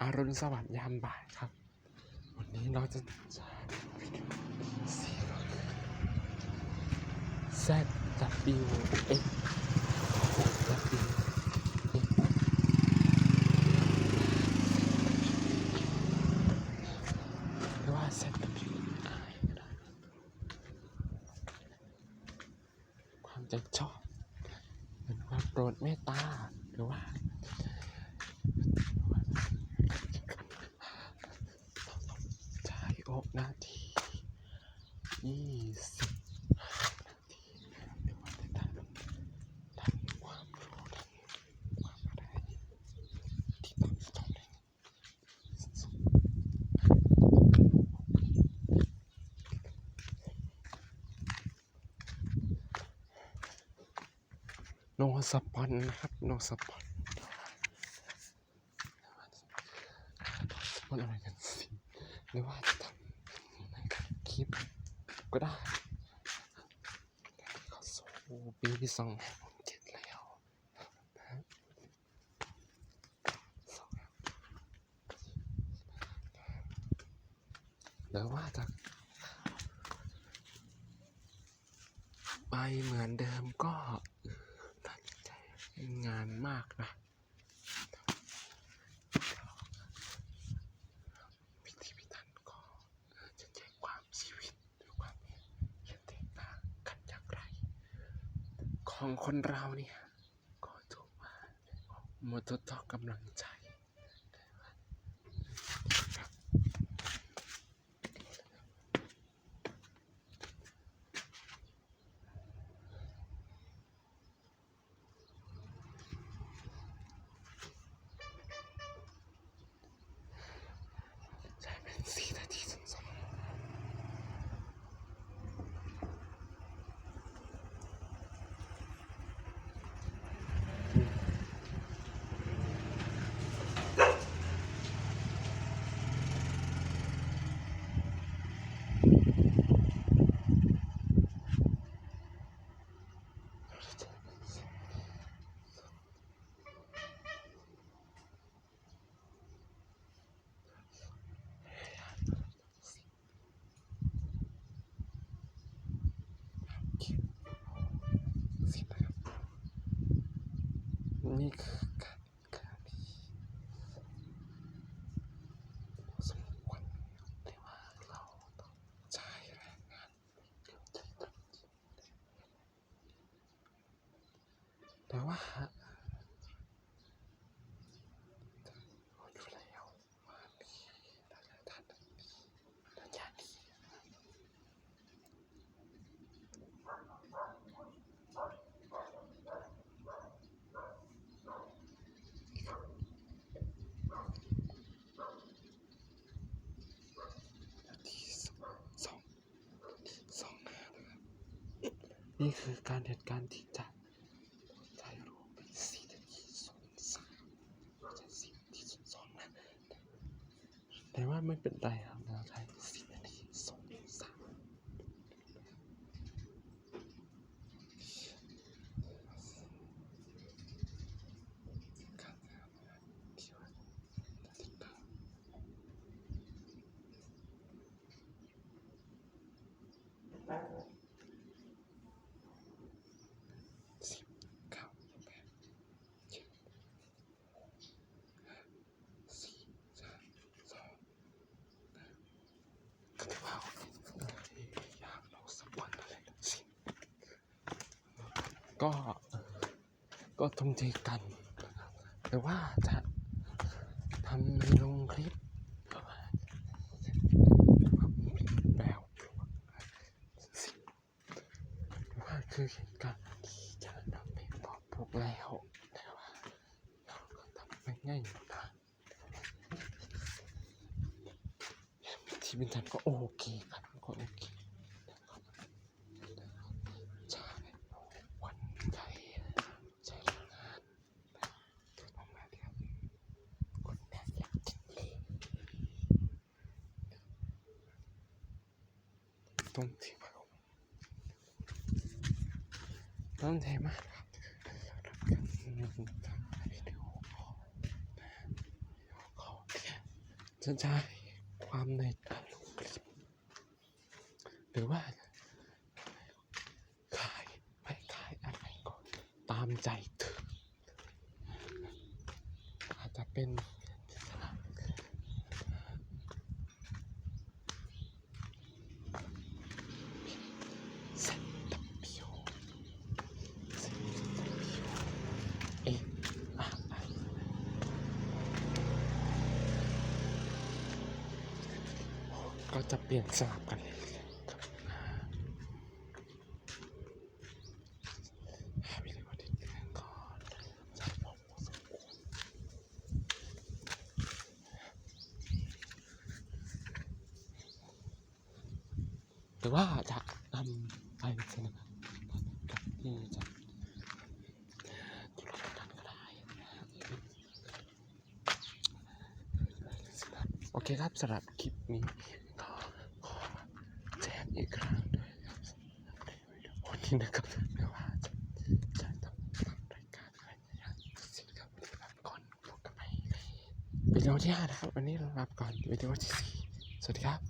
อารุณสวัสดิ์ยามบ่ายครับ วันนี้เราจะจะไปดูสีก็คือ Z W X Z W X หรือว่า Z W I ก็ได้ความใจชอบเป็นความโปรดเมตตาหรือว่า ใช้อกนาทียี่สิบนาทีเดี๋ยวว่าจะทำทำความรู้ทำความอะไรที่ต้องตรงนี้ โนสปอนนะครับโนสปอนสปอนอะไรกันสิหรือว่าจะทำคลิปก็ได้ ปีที่สองแห่งเจ็ดแล้วนะสองหรือว่าจะไปเหมือนเดิมก็ตัดใจงานมากนะ พิธีพิธันก็จะแจ้งความชีวิตด้วยความเห็นแตกต่างกันอย่างไร ของคนเราเนี่ย ก็ถูกว่าหมดต่อกำลังใจครับใช้เป็นสี่นาทีสองสิบ นี่คือการการที่สมควรที่ว่าเราต้องใช้แรงงานเกี่ยวใจตรงแต่ว่าอยู่แล้วว่านี่ท่านท่านท่านอย่างนี้ นาทีสองสองสองหน้านะครับ นี่คือการเหตุการณ์ที่จะถ่ายรูปเป็นสี่นาทีสองสามไม่ใช่สี่นาทีสองสองนะแต่ว่าไม่เป็นไรครับเราถ่ายสี่นาทีสองสามการงานนะครับที่ว่าจะติดตาม สิบเก้าแปดเจ็ดหกห้าสี่สามสองหนึ่งก็ถือว่าโอเคอยากเราสักวันอะไรทั้งสิ้น ก็ก็ทุ่มเทกันหรือว่าจะทำในลงคลิปก็ว่าแบบสิ่งว่าคือเหตุการณ์ที่จะนำไปบอกพวกแล้วแต่ว่าเราก็ทำไม่ง่ายนะที่เป็นทันก็โอเคครับก็โอเคใช่วันใจใจงานทำงานครับคนแน่อยากกินเลยต้องที่มา ต้องเทมากครับรับการวิดีโอคอลนะ วิดีโอคอลจะใช้ความในกาลงคลิปหรือว่าขายไม่ขายอะไรก็ตามใจเธออาจจะเป็นเซ็นตับพิโอเซ็นตับพิโอเอะอะไร ก็จะเปลี่ยนสลับกันเลยครับหาวิดีโอที่เรื่อว่าจะนำไปเสนอกับที่จะธุรกิจนั้นก็ได้โอเคครับสำหรับคลิปนี้ อีกครั้งด้วยครับวันนี้นะครับไม่ว่าจะจะทำทำรายการอะไรอย่างสิ่งครับวันนี้ลาก่อนพบกันใหม่ในวิดีโอที่ห้านะครับวันนี้เราลาบก่อนวิดีโอที่สี่สวัสดีครับ